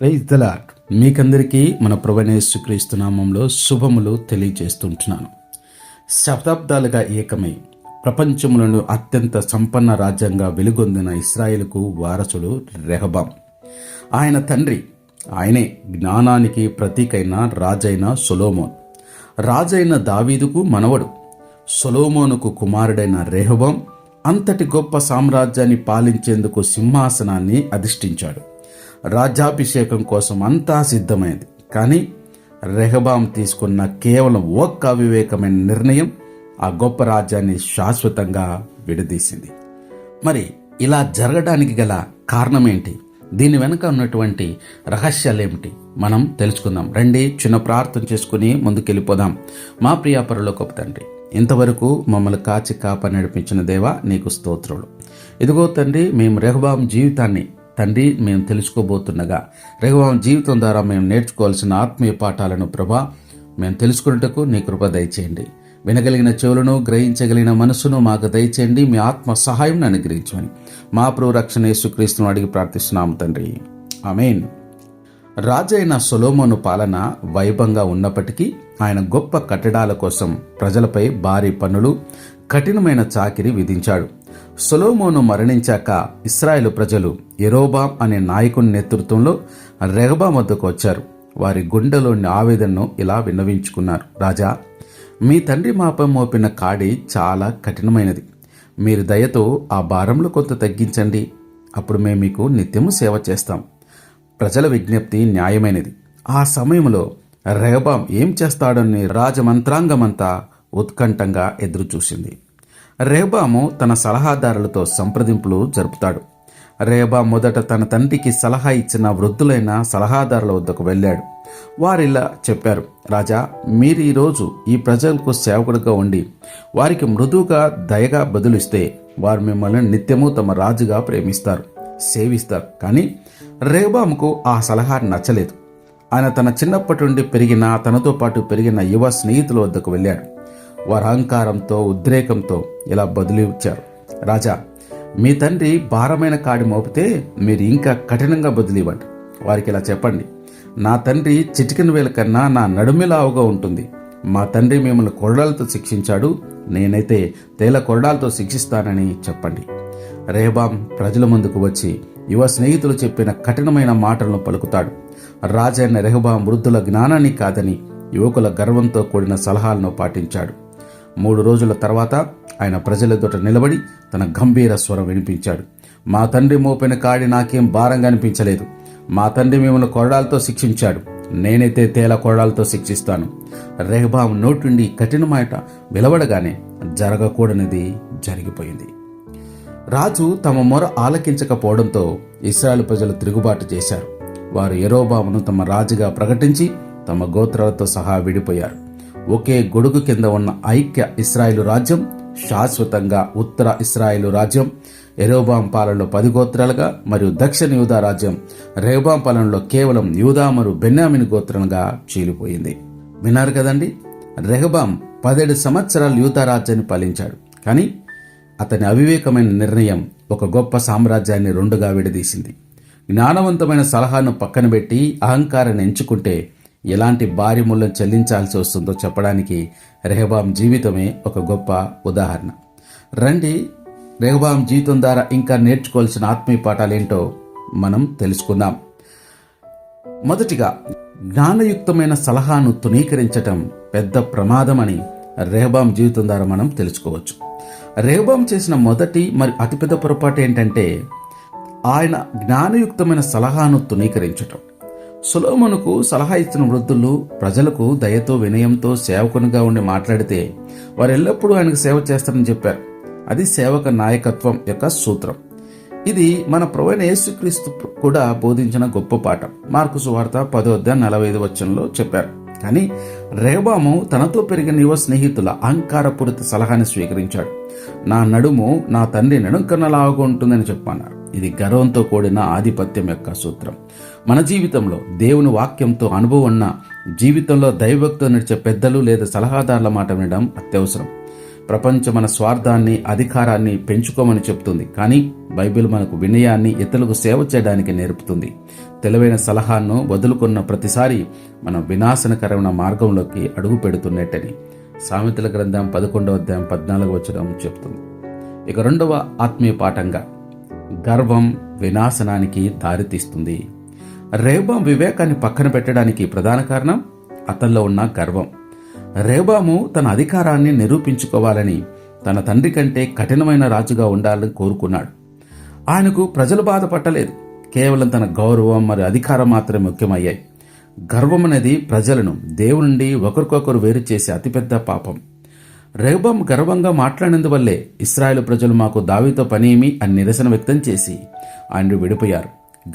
Praise the మీకందరికీ మన ప్రవణేశ్వక్రీస్తు నామంలో శుభములు తెలియజేస్తుంటున్నాను. శతాబ్దాలుగా ఏకమై ప్రపంచంలోని అత్యంత సంపన్న రాజ్యంగా వెలుగొందిన ఇస్రాయేల్కు వారసుడు రెహబాం. ఆయన తండ్రి ఆయనే జ్ఞానానికి ప్రతీకైన రాజైన సొలోమోన్. రాజైన దావీదుకు మనవడు సొలోమోనుకు కుమారుడైన రెహబాం అంతటి గొప్ప సామ్రాజ్యాన్ని పాలించేందుకు సింహాసనాన్ని అధిష్ఠించాడు. రాజ్యాభిషేకం కోసం అంతా సిద్ధమైంది. కానీ రెహబాం తీసుకున్న కేవలం ఒక్క అవివేకమైన నిర్ణయం ఆ గొప్ప రాజ్యాన్ని శాశ్వతంగా విడదీసింది. మరి ఇలా జరగడానికి గల కారణం ఏంటి దీని వెనుక ఉన్నటువంటి రహస్యాలేమిటి? మనం తెలుసుకుందాం. రండి చిన్న ప్రార్థన చేసుకుని ముందుకెళ్ళిపోదాం. మా ప్రియాపరలో గొప్ప తండ్రి ఇంతవరకు మమ్మల్ని కాచి కాప నడిపించిన దేవా నీకు స్తోత్రులు. ఇదిగో తండ్రి మేము రెహబాం జీవితాన్ని తండ్రి మేము తెలుసుకోబోతుండగా. రఘువాం జీవితం ద్వారా మేము నేర్చుకోవాల్సిన ఆత్మీయ పాఠాలను ప్రభా మేము తెలుసుకున్నటకు నీ కృప దయచేయండి. వినగలిగిన చెవులను గ్రహించగలిగిన మనసును మాకు దయచేయండి. మీ ఆత్మ సహాయం అనుగ్రహించమని మా ప్రభు రక్షణ యేసుక్రీస్తును అడిగి ప్రార్థిస్తున్నాము తండ్రి. ఆమెన్. రాజైన సొలోమోను పాలన వైభవంగా ఉన్నప్పటికీ ఆయన గొప్ప కట్టడాల కోసం ప్రజలపై భారీ పన్నులు కఠినమైన చాకిరి విధించాడు. సొలోమోను మరణించాక ఇస్రాయేల్ ప్రజలు ఎరోబామ్ అనే నాయకుని నేతృత్వంలో రెహబాం వద్దకు వచ్చారు. వారి గుండెలోని ఆవేదనను ఇలా విన్నవించుకున్నారు. రాజా మీ తండ్రి మాపై మోపిన కాడి చాలా కఠినమైనది. మీరు దయతో ఆ భారంలో కొంత తగ్గించండి. అప్పుడు మేము మీకు నిత్యము సేవ చేస్తాం. ప్రజల విజ్ఞప్తి న్యాయమైనది. ఆ సమయంలో రెహబాం ఏం చేస్తాడని రాజమంత్రాంగమంతా ఉత్కంఠంగా ఎదురుచూసింది. రేబాము తన సలహాదారులతో సంప్రదింపులు జరుపుతాడు. రేబా మొదట తన తండ్రికి సలహా ఇచ్చిన వృద్ధులైన సలహాదారుల వద్దకు వెళ్ళాడు. వారిలా చెప్పారు రాజా మీరు ఈరోజు ఈ ప్రజలకు సేవకుడిగా ఉండి వారికి మృదువుగా దయగా బదులిస్తే వారు మిమ్మల్ని నిత్యము తమ రాజుగా ప్రేమిస్తారు సేవిస్తారు. కానీ రేబాముకు ఆ సలహా నచ్చలేదు. ఆయన తన చిన్నప్పటి నుండి పెరిగిన తనతో పాటు పెరిగిన యువ స్నేహితుల వద్దకు వెళ్ళాడు. వారు అహంకారంతో ఉద్రేకంతో ఇలా బదులు ఇచ్చారు. రాజా మీ తండ్రి భారమైన కాడి మోపితే మీరు ఇంకా కఠినంగా బదిలీ ఇవ్వండి. వారికి ఇలా చెప్పండి నా తండ్రి చిటికిన వేల కన్నా నా నడుమిలావుగా ఉంటుంది. మా తండ్రి మిమ్మల్ని కొరడాలతో శిక్షించాడు నేనైతే తేల కొరడాలతో శిక్షిస్తానని చెప్పండి. రేబాం ప్రజల ముందుకు వచ్చి యువ స్నేహితులు చెప్పిన కఠినమైన మాటలను పలుకుతాడు. రాజైన రెహబాం వృద్ధుల జ్ఞానాన్ని కాదని యువకుల గర్వంతో కూడిన సలహాలను పాటించాడు. మూడు రోజుల తర్వాత ఆయన ప్రజల ఎదుట నిలబడి తన గంభీర స్వరం వినిపించాడు. మా తండ్రి మోపిన కాడి నాకేం భారంగా అనిపించలేదు. మా తండ్రి మిమ్మల్ని కొరడాలతో శిక్షించాడు. నేనైతే తేల కొరడాలతో శిక్షిస్తాను. రెహబాం నోటుండి కఠినమాట వెలవడగానే జరగకూడనిది జరిగిపోయింది. రాజు తమ మొర ఆలకించకపోవడంతో ఇస్రాయల్ ప్రజలు తిరుగుబాటు చేశారు. వారు ఎరోబామును తమ రాజుగా ప్రకటించి తమ గోత్రాలతో సహా విడిపోయారు. ఒకే గొడుగు కింద ఉన్న ఐక్య ఇస్రాయేలు రాజ్యం శాశ్వతంగా ఉత్తర ఇస్రాయేలు రాజ్యం ఎరోబాం పాలనలో పది గోత్రాలుగా మరియు దక్షిణ యూదా రాజ్యం రేబాం పాలనలో కేవలం యూదా మరియు బెన్యామిన్ గోత్రంగా చీలిపోయింది. విన్నారు కదండి? రెహబాం పదిహేడు సంవత్సరాలు యూదా రాజ్యాన్ని పాలించాడు. కానీ అతని అవివేకమైన నిర్ణయం ఒక గొప్ప సామ్రాజ్యాన్ని రెండుగా విడదీసింది. జ్ఞానవంతమైన సలహాను పక్కన పెట్టి అహంకారాన్ని ఎంచుకుంటే ఎలాంటి భారీ మూల్యం చెల్లించాల్సి వస్తుందో చెప్పడానికి రెహబాం జీవితమే ఒక గొప్ప ఉదాహరణ. రండి రెహబాం జీవితం ద్వారా ఇంకా నేర్చుకోవాల్సిన ఆత్మీయ పాఠాలేంటో మనం తెలుసుకుందాం. మొదటిగా జ్ఞానయుక్తమైన సలహాను తునీకరించటం పెద్ద ప్రమాదమని రెహబాం జీవితం ద్వారా మనం తెలుసుకోవచ్చు. రెహబాం చేసిన మొదటి మరి అతిపెద్ద పొరపాటు ఏంటంటే ఆయన జ్ఞానయుక్తమైన సలహాను తునీకరించటం సులోమనుకు సలహా ఇచ్చిన వృద్ధులు ప్రజలకు దయతో వినయంతో సేవకునిగా ఉండి మాట్లాడితే వారు ఎల్లప్పుడూ ఆయనకు సేవ చేస్తారని చెప్పారు. అది సేవక నాయకత్వం యొక్క సూత్రం. ఇది మన ప్రవైన యేసుక్రీస్తు కూడా బోధించిన గొప్ప పాఠం. మార్కు సువార్త పదోద్ద నలభై ఐదు వచ్చంలో చెప్పారు. కానీ రేబాము తనతో పెరిగిన యువ స్నేహితుల అహంకారపూరిత సలహాని స్వీకరించాడు. నా నడుము నా తండ్రి నడుంకన్నలాగా ఉంటుందని చెప్పన్నారు. ఇది గర్వంతో కూడిన ఆధిపత్యం యొక్క సూత్రం. మన జీవితంలో దేవుని వాక్యంతో అనుభవం ఉన్న జీవితంలో దైవభక్తో నడిచే పెద్దలు లేదా సలహాదారుల మాట వినడం అత్యవసరం. ప్రపంచం మన స్వార్థాన్ని అధికారాన్ని పెంచుకోమని చెప్తుంది. కానీ బైబిల్ మనకు వినయాన్ని ఇతరులకు సేవ చేయడానికి నేర్పుతుంది. తెలివైన సలహాను వదులుకున్న ప్రతిసారి మనం వినాశనకరమైన మార్గంలోకి అడుగు పెడుతున్నట్టని సామెతల గ్రంథం పదకొండవ అధ్యాయం పద్నాలుగు వచ్చడం చెప్తుంది. ఇక రెండవ ఆత్మీయ పాఠంగా గర్వం వినాశనానికి దారితీస్తుంది. రేబాం వివేకాన్ని పక్కన పెట్టడానికి ప్రధాన కారణం అతనిలో ఉన్న గర్వం. రేబాము తన అధికారాన్ని నిరూపించుకోవాలని తన తండ్రి కంటే కఠినమైన రాజుగా ఉండాలని కోరుకున్నాడు. ఆయనకు ప్రజలు బాధపట్టలేదు కేవలం తన గౌరవం మరియు అధికారం మాత్రమే ముఖ్యమయ్యాయి. గర్వం అనేది ప్రజలను దేవునుండి ఒకరికొకరు వేరు చేసే అతిపెద్ద పాపం. రేబాం గర్వంగా మాట్లాడినందువల్లే ఇస్రాయేల్ ప్రజలు మాకు దావితో పనేమి అని నిరసన వ్యక్తం చేసి ఆయన విడిపోయారు.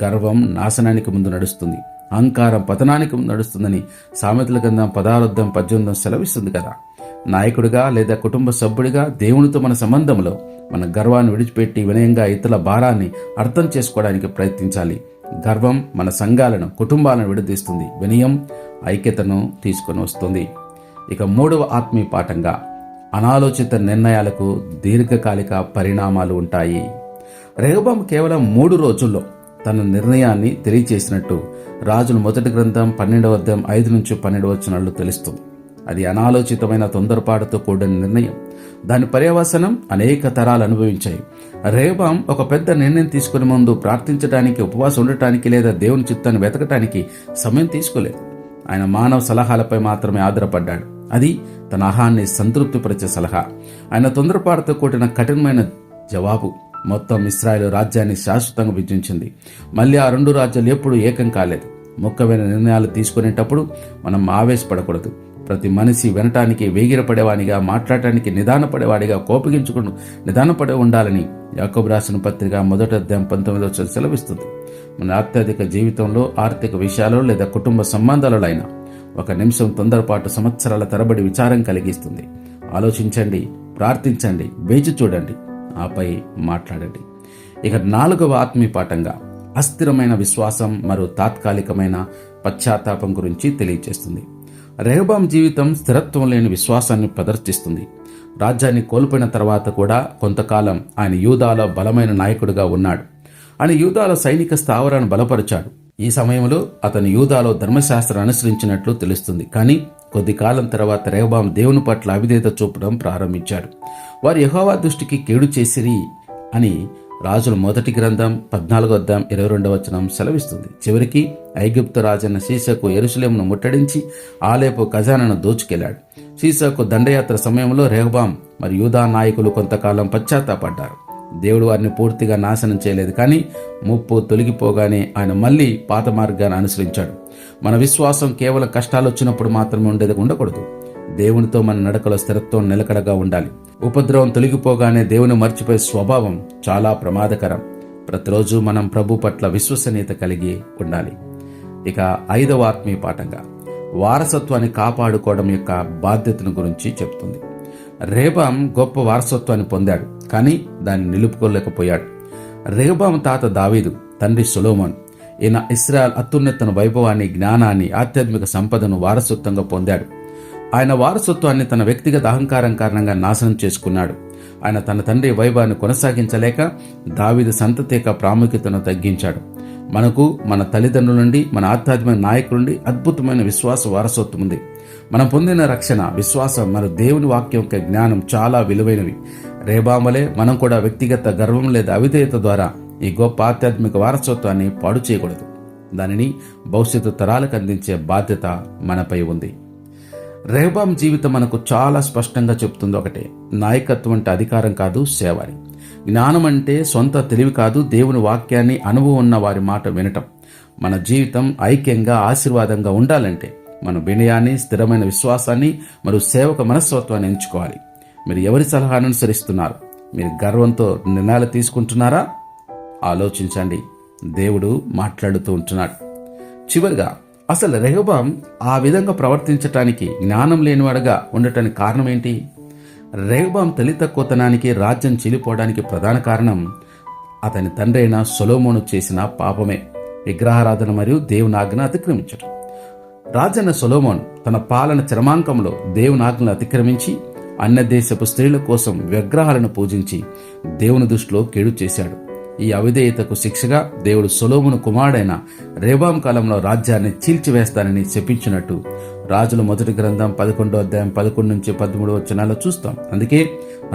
గర్వం నాశనానికి ముందు నడుస్తుంది. అహంకారం పతనానికి ముందు నడుస్తుందని సామెతల గంధం పదార్థం పద్దెనిమిదం సెలవిస్తుంది కదా. నాయకుడిగా లేదా కుటుంబ సభ్యుడిగా దేవునితో మన సంబంధంలో మన గర్వాన్ని విడిచిపెట్టి వినయంగా ఇతరుల భారాన్ని అర్థం చేసుకోవడానికి ప్రయత్నించాలి. గర్వం మన సంఘాలను కుటుంబాలను విడదీస్తుంది. వినయం ఐక్యతను తీసుకొని వస్తుంది. ఇక మూడవ ఆత్మీయ పాఠంగా అనాలోచిత నిర్ణయాలకు దీర్ఘకాలిక పరిణామాలు ఉంటాయి. రెహబాం కేవలం మూడు రోజుల్లో తన నిర్ణయాన్ని తెలియచేసినట్టు రాజుల మొదటి గ్రంథం పన్నెండవ అధ్యాయం ఐదు నుంచి పన్నెండు వచ్చినట్లు తెలుస్తుంది అది అనాలోచితమైన తొందరపాటుతో కూడిన నిర్ణయం. దాని పర్యవసనం అనేక తరాలు అనుభవించాయి. రేబాం ఒక పెద్ద నిర్ణయం తీసుకునే ముందు ప్రార్థించడానికి ఉపవాసం ఉండటానికి లేదా దేవుని చిత్తాన్ని వెతకటానికి సమయం తీసుకోలేదు. ఆయన మానవ సలహాలపై మాత్రమే ఆధారపడ్డాడు. అది తన ఆహాన్ని సంతృప్తిపరిచే సలహా. ఆయన తొందరపాటుతో కూడిన కఠినమైన జవాబు మొత్తం ఇస్రాయేల్ రాజ్యాన్ని శాశ్వతంగా విజయించింది మళ్ళీ ఆ రెండు రాజ్యాలు ఎప్పుడు ఏకం కాలేదు. ముఖ్యమైన నిర్ణయాలు తీసుకునేటప్పుడు మనం ఆవేశపడకూడదు. ప్రతి మనిషి వినటానికి వేగిరపడేవాడిగా మాట్లాడటానికి నిదానపడేవాడిగా కోపగించుకుని నిదానపడే ఉండాలని యాకబ్ రాసిన పత్రిక మొదటి అధ్యాయం పంతొమ్మిదో సెలవిస్తుంది. మన అత్యధిక జీవితంలో ఆర్థిక విషయాలు లేదా కుటుంబ సంబంధాలలో అయినా ఒక నిమిషం తొందరపాటు సంవత్సరాల తరబడి విచారం కలిగిస్తుంది. ఆలోచించండి ప్రార్థించండి వేచి చూడండి ఆపై మాట్లాడండి. ఇక నాలుగవ ఆత్మీయ పాఠంగా అస్థిరమైన విశ్వాసం మరియు తాత్కాలికమైన పశ్చాత్తాపం గురించి తెలియజేస్తుంది. రెహబాం జీవితం స్థిరత్వం లేని విశ్వాసాన్ని ప్రదర్శిస్తుంది. రాజ్యాన్ని కోల్పోయిన తర్వాత కూడా కొంతకాలం ఆయన యూదాలో బలమైన నాయకుడిగా ఉన్నాడు. ఆయన యూదాలో సైనిక స్థావరాన్ని బలపరిచాడు. ఈ సమయంలో అతను యూదాలో ధర్మశాస్త్రం అనుసరించినట్లు తెలుస్తుంది. కానీ కొద్ది కాలం తర్వాత రెహబాం దేవుని పట్ల అవిధేత చూపడం ప్రారంభించాడు. వారు యహోవా దృష్టికి కేడు చేసిరి అని రాజుల మొదటి గ్రంథం పద్నాలుగో అద్దాం ఇరవై రెండవ వచనం సెలవిస్తుంది. చివరికి ఐగుప్తు రాజన్న సీసకు ఎరుసలేమును ముట్టడించి ఆలేపు ఖజానాను దోచుకెళ్ళాడు సీసకు దండయాత్ర సమయంలో రెహబాం మరియు యూదా నాయకులు కొంతకాలం పశ్చాత్తాపడ్డారు. దేవుడు వారిని పూర్తిగా నాశనం చేయలేదు. కానీ ముప్పు తొలగిపోగానే ఆయన మళ్ళీ పాత మార్గాన్ని అనుసరించాడు. మన విశ్వాసం కేవలం కష్టాలు వచ్చినప్పుడు మాత్రమే ఉండేది ఉండకూడదు. దేవునితో మన నడకలో స్థిరత్వం నిలకడగా ఉండాలి. ఉపద్రవం తొలగిపోగానే దేవుని మర్చిపోయే స్వభావం చాలా ప్రమాదకరం. ప్రతిరోజు మనం ప్రభు పట్ల విశ్వసనీయత కలిగి ఉండాలి. ఇక ఐదవ ఆత్మీయ పాఠంగా వారసత్వాన్ని కాపాడుకోవడం యొక్క బాధ్యతను గురించి చెప్తుంది. రేబాం గొప్ప వారసత్వాన్ని పొందాడు కానీ దాన్ని నిలుపుకోలేకపోయాడు. రేబాం తాత దావీదు తండ్రి సులోమన్ ఈయన ఇస్రాయల్ అత్యున్నతన వైభవాన్ని జ్ఞానాన్ని ఆధ్యాత్మిక సంపదను వారసత్వంగా పొందాడు. ఆయన వారసత్వాన్ని తన వ్యక్తిగత అహంకారం కారణంగా నాశనం చేసుకున్నాడు. ఆయన తన తండ్రి వైభవాన్ని కొనసాగించలేక దావిద సంతతేక ప్రాముఖ్యతను తగ్గించాడు. మనకు మన తల్లిదండ్రుల నుండి మన ఆధ్యాత్మిక నాయకుల నుండి అద్భుతమైన విశ్వాస వారసత్వం ఉంది. మనం పొందిన రక్షణ విశ్వాసం మరియు దేవుని వాక్యం యొక్క జ్ఞానం చాలా విలువైనవి. రేబామలే మనం కూడా వ్యక్తిగత గర్వం లేదా అవిధేయత ద్వారా ఈ గొప్ప ఆధ్యాత్మిక వారసత్వాన్ని పాడు చేయకూడదు. దానిని భవిష్యత్తు తరాలకు అందించే బాధ్యత మనపై ఉంది. రెహబాం జీవితం మనకు చాలా స్పష్టంగా చెప్తుంది ఒకటే నాయకత్వం అంటే అధికారం కాదు సేవని జ్ఞానం అంటే సొంత తెలివి కాదు దేవుని వాక్యాన్ని అనుభవం ఉన్న వారి మాట వినటం. మన జీవితం ఐక్యంగా ఆశీర్వాదంగా ఉండాలంటే మన వినయాన్ని స్థిరమైన విశ్వాసాన్ని మరియు సేవక మనస్తత్వాన్ని ఎంచుకోవాలి. మీరు ఎవరి సలహాను అనుసరిస్తున్నారు? మీరు గర్వంతో నిర్ణయాలు తీసుకుంటున్నారా? ఆలోచించండి. దేవుడు మాట్లాడుతూ ఉంటున్నాడు. చివరిగా అసలు రెహబాం ఆ విధంగా ప్రవర్తించటానికి జ్ఞానం లేనివాడుగా ఉండటానికి కారణం ఏంటి? రెహబాం తల్లి తక్కువతనానికి రాజ్యం చీలిపోవడానికి ప్రధాన కారణం అతని తండ్రి అయిన సొలోమోను చేసిన పాపమే. విగ్రహారాధన మరియు దేవుని ఆజ్ఞ అతిక్రమించడం రాజన్న సొలోమోన్ తన పాలన చరమాంకంలో దేవుని ఆజ్ఞలు అతిక్రమించి అన్య దేశపు స్త్రీల కోసం విగ్రహాలను పూజించి దేవుని దృష్టిలో కేడు చేశాడు. ఈ అవిధేయతకు శిక్షగా దేవుడు సొలోమును కుమారుడైన రేబాం కాలంలో రాజ్యాన్ని చీల్చివేస్తానని చెప్పించినట్టు రాజుల మొదటి గ్రంథం పదకొండో అధ్యాయం పదకొండు నుంచి పదమూడు వచనాల్లో చూస్తాం. అందుకే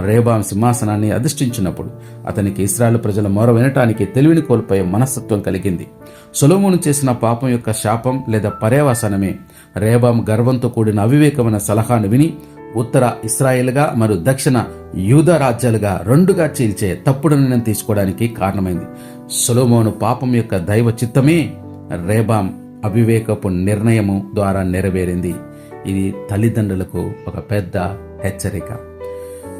రేబాం సింహాసనాన్ని అధిష్ఠించినప్పుడు అతనికి ఇస్రాయల్ ప్రజల మొర వినటానికి తెలివిని కోల్పోయే మనస్తత్వం కలిగింది. సొలోమును చేసిన పాపం యొక్క శాపం లేదా పర్యవసానమే రేబాం గర్వంతో కూడిన అవివేకమైన సలహాను విని ఉత్తర ఇస్రాయేల్గా మరియు దక్షిణ యూద రాజ్యాలుగా రెండుగా చీల్చే తప్పుడు నిర్ణయం తీసుకోవడానికి కారణమైంది. సొలోమోను పాపం యొక్క దైవ చిత్తమే రేబాం అవివేకపు నిర్ణయము ద్వారా నెరవేరింది. ఇది తల్లిదండ్రులకు ఒక పెద్ద హెచ్చరిక.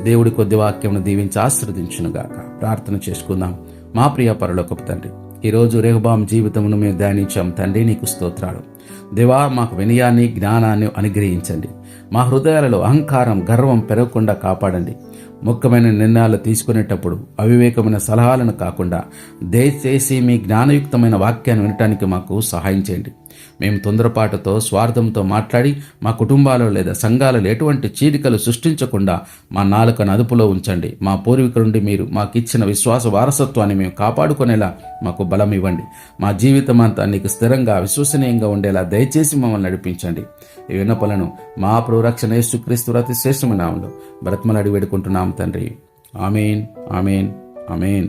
దేవుడి కొద్ది వాక్యమును దీవించి ఆశ్రదించునుగాక ప్రార్థన చేసుకుందాం. మా ప్రియ పరలోకపు తండ్రి ఈరోజు రేహుబామ్ జీవితమును మేము ధ్యానించాం. తండ్రి నీకు స్తోత్రాలు. దేవా మాకు వినయాన్ని జ్ఞానాన్ని అనుగ్రహించండి. మా హృదయాలలో అహంకారం గర్వం పెరగకుండా కాపాడండి. ముఖ్యమైన నిర్ణయాలు తీసుకునేటప్పుడు అవివేకమైన సలహాలను కాకుండా దయచేసి మీ జ్ఞానయుక్తమైన వాక్యాన్ని వినటానికి మాకు సహాయం చేయండి. మేము తొందరపాటుతో స్వార్థంతో మాట్లాడి మా కుటుంబాలు లేదా సంఘాలలో ఎటువంటి చీలికలు సృష్టించకుండా మా నాలుకను అదుపులో ఉంచండి. మా పూర్వీకుల నుండి మీరు మాకు ఇచ్చిన విశ్వాస వారసత్వాన్ని మేము కాపాడుకునేలా మాకు బలం ఇవ్వండి. మా జీవితం అంతా నీకు స్థిరంగా విశ్వసనీయంగా ఉండేలా దయచేసి మమ్మల్ని నడిపించండి. ఈ విన్నపలను మా ప్రోరక్షణ యేసుక్రీస్తు అతి శ్రేష్టమైన నామంలో బ్రతమలు అడిగి వేడుకుంటున్నాం తండ్రి. Amen amen amen.